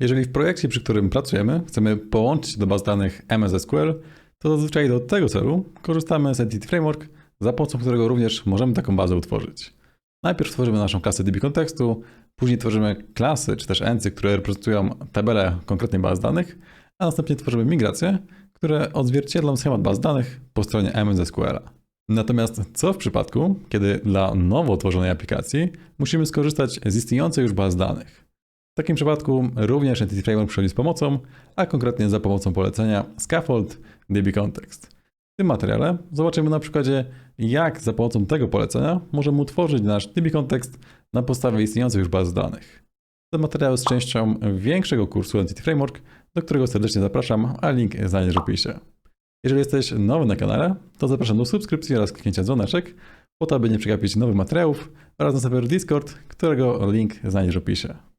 Jeżeli w projekcie, przy którym pracujemy, chcemy połączyć do baz danych MS SQL, to zazwyczaj do tego celu korzystamy z Entity Framework, za pomocą którego również możemy taką bazę utworzyć. Najpierw tworzymy naszą klasę DB kontekstu, później tworzymy klasy czy też ency, które reprezentują tabelę konkretnej bazy danych, a następnie tworzymy migracje, które odzwierciedlą schemat baz danych po stronie MS SQL. Natomiast co w przypadku, kiedy dla nowo tworzonej aplikacji musimy skorzystać z istniejącej już baz danych? W takim przypadku również Entity Framework przychodzi z pomocą, a konkretnie za pomocą polecenia Scaffold DB Context. W tym materiale zobaczymy na przykładzie, jak za pomocą tego polecenia możemy utworzyć nasz DB Context na podstawie istniejących już baz danych. Ten materiał jest częścią większego kursu Entity Framework, do którego serdecznie zapraszam, a link znajdziesz w opisie. Jeżeli jesteś nowy na kanale, to zapraszam do subskrypcji oraz kliknięcia dzwoneczek, po to, aby nie przegapić nowych materiałów oraz na serwer Discord, którego link znajdziesz w opisie.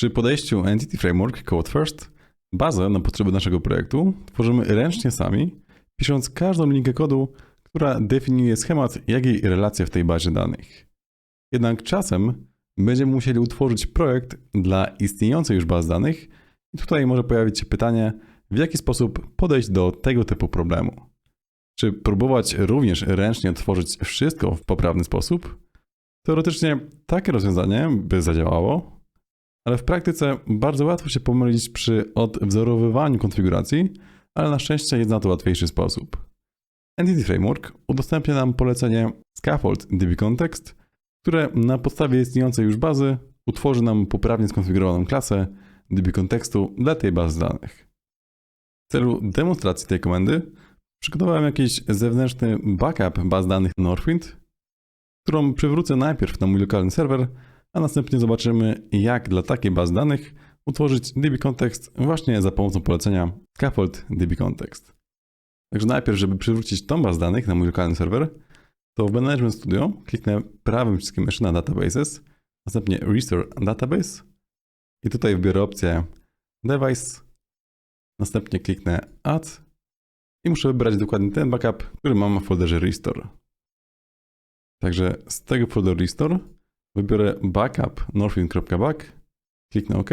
Przy podejściu Entity Framework Code First, bazę na potrzeby naszego projektu tworzymy ręcznie sami, pisząc każdą linkę kodu, która definiuje schemat, jak i relacje w tej bazie danych. Jednak czasem będziemy musieli utworzyć projekt dla istniejącej już baz danych i tutaj może pojawić się pytanie, w jaki sposób podejść do tego typu problemu. Czy próbować również ręcznie tworzyć wszystko w poprawny sposób? Teoretycznie takie rozwiązanie by zadziałało, ale w praktyce bardzo łatwo się pomylić przy odwzorowywaniu konfiguracji, ale na szczęście jest na to łatwiejszy sposób. Entity Framework udostępnia nam polecenie Scaffold DB Context, które na podstawie istniejącej już bazy utworzy nam poprawnie skonfigurowaną klasę DB kontekstu dla tej bazy danych. W celu demonstracji tej komendy przygotowałem jakiś zewnętrzny backup baz danych Northwind, którą przywrócę najpierw na mój lokalny serwer, a następnie zobaczymy, jak dla takiej bazy danych utworzyć DB Context właśnie za pomocą polecenia Scaffold DB Context. Także najpierw, żeby przywrócić tą bazę danych na mój lokalny serwer, to w Management Studio kliknę prawym przyciskiem myszy na Databases, następnie Restore Database i tutaj wybiorę opcję Device, następnie kliknę Add i muszę wybrać dokładnie ten backup, który mam w folderze Restore. Także z tego folderu Restore wybiorę backup northwind.back, kliknę OK.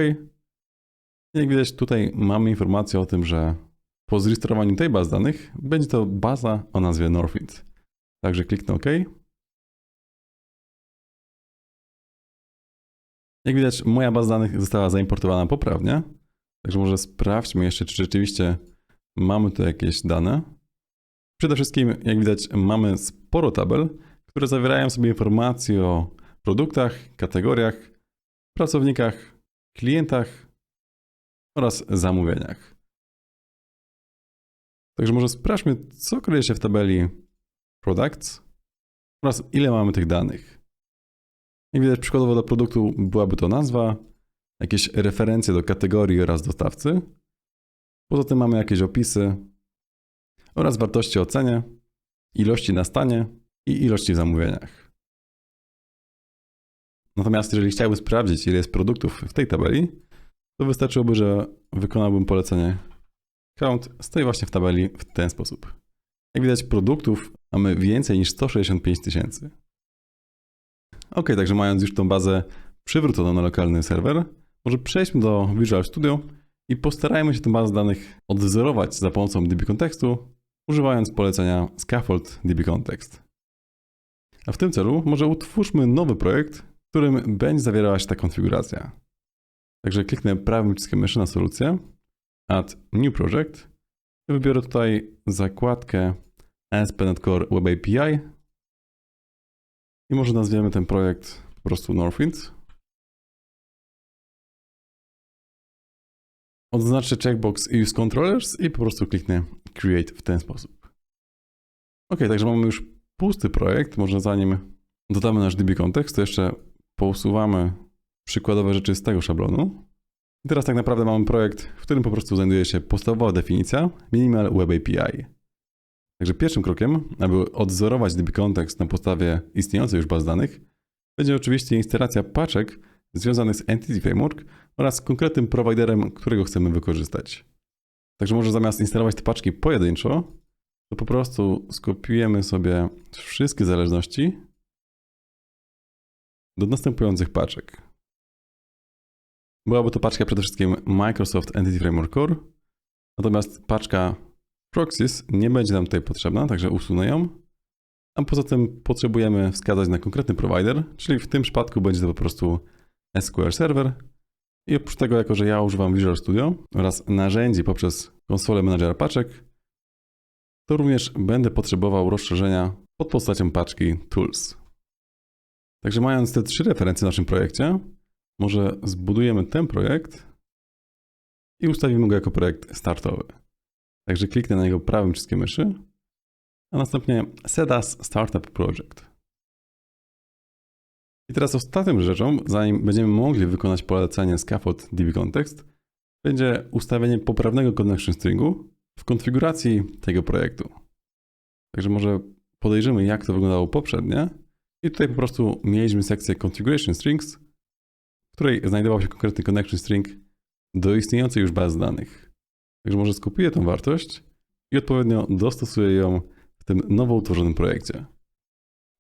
Jak widać tutaj mamy informację o tym, że po zrestorowaniu tej bazy danych będzie to baza o nazwie Northwind. Także kliknę OK. Jak widać, moja baza danych została zaimportowana poprawnie. Także może sprawdźmy jeszcze, czy rzeczywiście mamy tu jakieś dane. Przede wszystkim, jak widać, mamy sporo tabel, które zawierają sobie informacje o produktach, kategoriach, pracownikach, klientach oraz zamówieniach. Także może sprawdźmy, co kryje się w tabeli Products oraz ile mamy tych danych. Jak widać, przykładowo do produktu byłaby to nazwa, jakieś referencje do kategorii oraz dostawcy. Poza tym mamy jakieś opisy oraz wartości o cenie, ilości na stanie i ilości w zamówieniach. Natomiast jeżeli chciałbym sprawdzić, ile jest produktów w tej tabeli, to wystarczyłoby, że wykonałbym polecenie count stoi właśnie w tabeli w ten sposób. Jak widać, produktów mamy więcej niż 165 tysięcy. Ok, także mając już tą bazę przywróconą na lokalny serwer, może przejdźmy do Visual Studio i postarajmy się tę bazę danych odwzorować za pomocą DB kontekstu, używając polecenia Scaffold DB Context. A w tym celu może utwórzmy nowy projekt, w którym będzie zawierała się ta konfiguracja. Także kliknę prawym przyciskiem myszy na solucję, Add New Project. Wybiorę tutaj zakładkę ASP.NET Core Web API i może nazwiemy ten projekt po prostu Northwind. Odznaczę checkbox Use Controllers i po prostu kliknę Create w ten sposób. Ok, także mamy już pusty projekt. Może zanim dodamy nasz DB kontekst, to jeszcze pousuwamy przykładowe rzeczy z tego szablonu. I teraz tak naprawdę mamy projekt, w którym po prostu znajduje się podstawowa definicja Minimal Web API. Także pierwszym krokiem, aby odzorować DB Context na podstawie istniejącej już baz danych, będzie oczywiście instalacja paczek związanych z Entity Framework oraz konkretnym prowajderem, którego chcemy wykorzystać. Także może zamiast instalować te paczki pojedynczo, to po prostu skopiujemy sobie wszystkie zależności do następujących paczek. Byłaby to paczka przede wszystkim Microsoft Entity Framework Core, natomiast paczka Proxys nie będzie nam tutaj potrzebna, także usunę ją. A poza tym potrzebujemy wskazać na konkretny provider, czyli w tym przypadku będzie to po prostu SQL Server. I oprócz tego, jako że ja używam Visual Studio oraz narzędzi poprzez konsolę menadżera paczek, to również będę potrzebował rozszerzenia pod postacią paczki Tools. Także mając te trzy referencje w naszym projekcie, może zbudujemy ten projekt i ustawimy go jako projekt startowy. Także kliknę na niego prawym przyciskiem myszy, a następnie Set as Startup Project. I teraz ostatnią rzeczą, zanim będziemy mogli wykonać polecenie scaffold DB Context, będzie ustawienie poprawnego connection stringu w konfiguracji tego projektu. Także może podejrzymy, jak to wyglądało poprzednio. I tutaj po prostu mieliśmy sekcję Configuration Strings, w której znajdował się konkretny connection string do istniejącej już bazy danych. Także może skopiuję tą wartość i odpowiednio dostosuję ją w tym nowo utworzonym projekcie.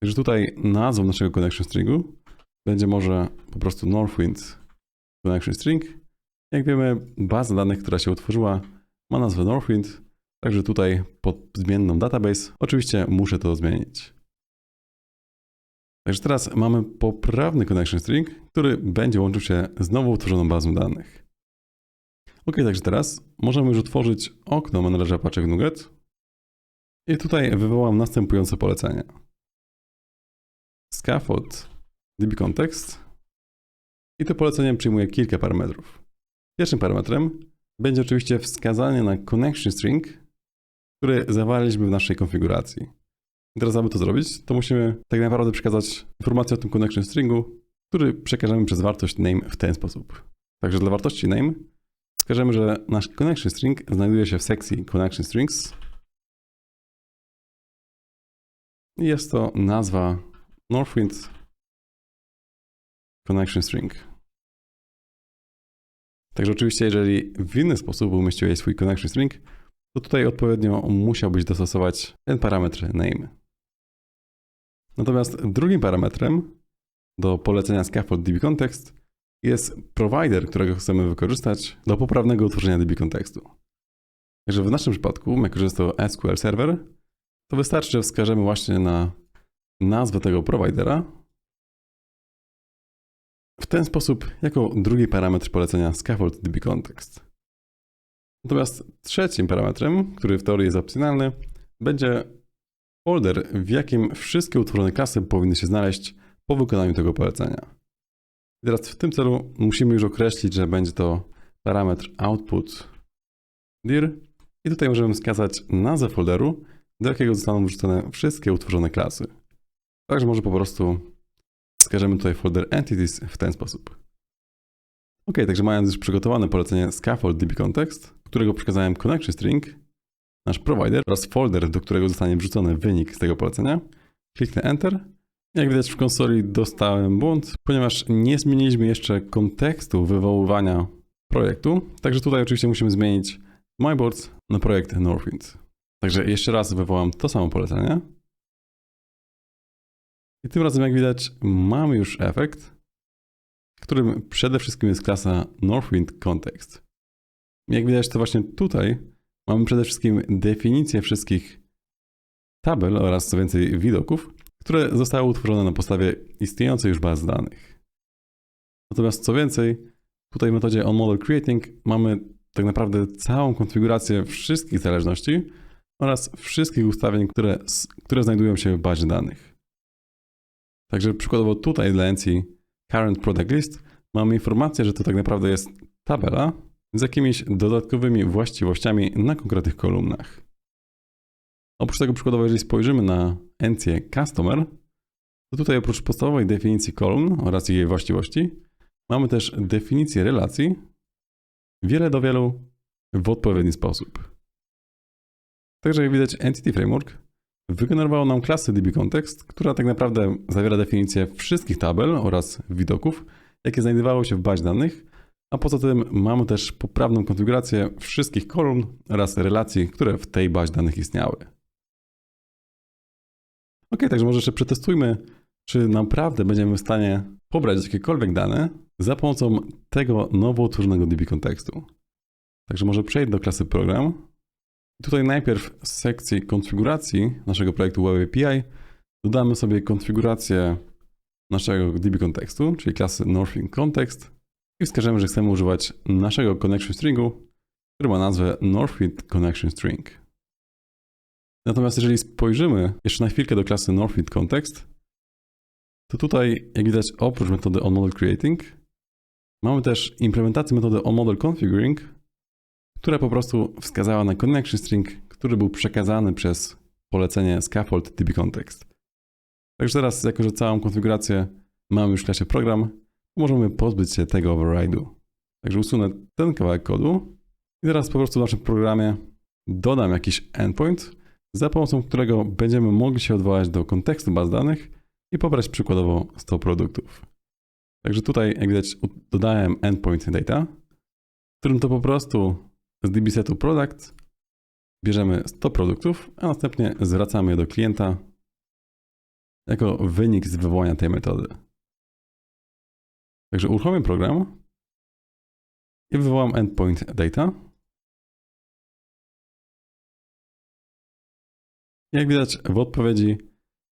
Także tutaj nazwą naszego connection stringu będzie może po prostu Northwind connection string. Jak wiemy, baza danych, która się utworzyła, ma nazwę Northwind, także tutaj pod zmienną database oczywiście muszę to zmienić. Także teraz mamy poprawny connection string, który będzie łączył się z nowo utworzoną bazą danych. Ok, także teraz możemy już otworzyć okno menedżera paczek NuGet i tutaj wywołam następujące polecenie. Scaffold DB Context i to polecenie przyjmuje kilka parametrów. Pierwszym parametrem będzie oczywiście wskazanie na connection string, który zawarliśmy w naszej konfiguracji. Teraz, aby to zrobić, to musimy tak naprawdę przekazać informację o tym connection stringu, który przekażemy przez wartość name w ten sposób. Także dla wartości name wskażemy, że nasz connection string znajduje się w sekcji connection strings. I jest to nazwa Northwind Connection String. Także oczywiście, jeżeli w inny sposób umieściłeś swój connection string, to tutaj odpowiednio musiałbyś dostosować ten parametr name. Natomiast drugim parametrem do polecenia scaffold DB context jest provider, którego chcemy wykorzystać do poprawnego utworzenia DB kontekstu. Także w naszym przypadku, jako że jest to SQL Server, to wystarczy, że wskażemy właśnie na nazwę tego providera w ten sposób jako drugi parametr polecenia scaffold DB context. Natomiast trzecim parametrem, który w teorii jest opcjonalny, będzie folder, w jakim wszystkie utworzone klasy powinny się znaleźć po wykonaniu tego polecenia. I teraz w tym celu musimy już określić, że będzie to parametr output dir i tutaj możemy wskazać nazwę folderu, do jakiego zostaną wrzucone wszystkie utworzone klasy. Także może po prostu wskażemy tutaj folder entities w ten sposób. Ok, także mając już przygotowane polecenie scaffold db context, którego przekazałem connection string, nasz provider oraz folder, do którego zostanie wrzucony wynik z tego polecenia, kliknę enter. Jak widać w konsoli dostałem błąd, ponieważ nie zmieniliśmy jeszcze kontekstu wywoływania projektu. Także tutaj oczywiście musimy zmienić myboards na projekt Northwind. Także jeszcze raz wywołam to samo polecenie. I tym razem, jak widać, mamy już efekt, w którym przede wszystkim jest klasa Northwind Context. Jak widać, to właśnie tutaj mamy przede wszystkim definicję wszystkich tabel oraz co więcej widoków, które zostały utworzone na podstawie istniejącej już bazy danych. Natomiast co więcej, tutaj w metodzie onModel Creating mamy tak naprawdę całą konfigurację wszystkich zależności oraz wszystkich ustawień, które, które znajdują się w bazie danych. Także przykładowo tutaj dla NC Current Product List mamy informację, że to tak naprawdę jest tabela z jakimiś dodatkowymi właściwościami na konkretnych kolumnach. Oprócz tego przykładowo, jeżeli spojrzymy na encję Customer, to tutaj oprócz podstawowej definicji kolumn oraz jej właściwości, mamy też definicję relacji wiele do wielu w odpowiedni sposób. Także jak widać Entity Framework wygenerowało nam klasę dbContext, która tak naprawdę zawiera definicję wszystkich tabel oraz widoków, jakie znajdowały się w bazie danych A poza tym mamy też poprawną konfigurację wszystkich kolumn oraz relacji, które w tej bazie danych istniały. Ok, także może jeszcze przetestujmy, czy naprawdę będziemy w stanie pobrać jakiekolwiek dane za pomocą tego nowo utworzonego DB kontekstu. Także może przejdę do klasy program. Tutaj najpierw z sekcji konfiguracji naszego projektu Web API dodamy sobie konfigurację naszego DB kontekstu, czyli klasy Northing Context i wskażemy, że chcemy używać naszego connection stringu, który ma nazwę Northfit Connection String. Natomiast jeżeli spojrzymy jeszcze na chwilkę do klasy Northfit Context, to tutaj, jak widać, oprócz metody onModelCreating, mamy też implementację metody onModelConfiguring, która po prostu wskazała na connection string, który był przekazany przez polecenie scaffold dbcontext. Także teraz, jako że całą konfigurację mamy już w klasie program, możemy pozbyć się tego override'u. Także usunę ten kawałek kodu i teraz po prostu w naszym programie dodam jakiś endpoint, za pomocą którego będziemy mogli się odwołać do kontekstu baz danych i pobrać przykładowo 100 produktów. Także tutaj, jak widać, dodałem endpoint data, w którym to po prostu z dbsetu product bierzemy 100 produktów, a następnie zwracamy je do klienta jako wynik z wywołania tej metody. Także uruchomię program i wywołam endpoint data. Jak widać w odpowiedzi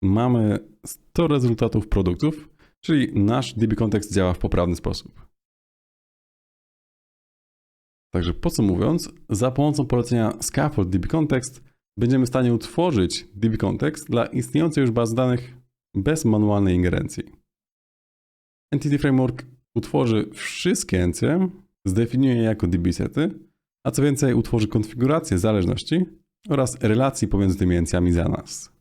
mamy 100 rezultatów produktów, czyli nasz DB Context działa w poprawny sposób. Także podsumowując, za pomocą polecenia Scaffold DB Context będziemy w stanie utworzyć DB Context dla istniejącej już baz danych bez manualnej ingerencji. Entity Framework utworzy wszystkie encje, zdefiniuje je jako DB sety, a co więcej utworzy konfigurację zależności oraz relacji pomiędzy tymi encjami za nas.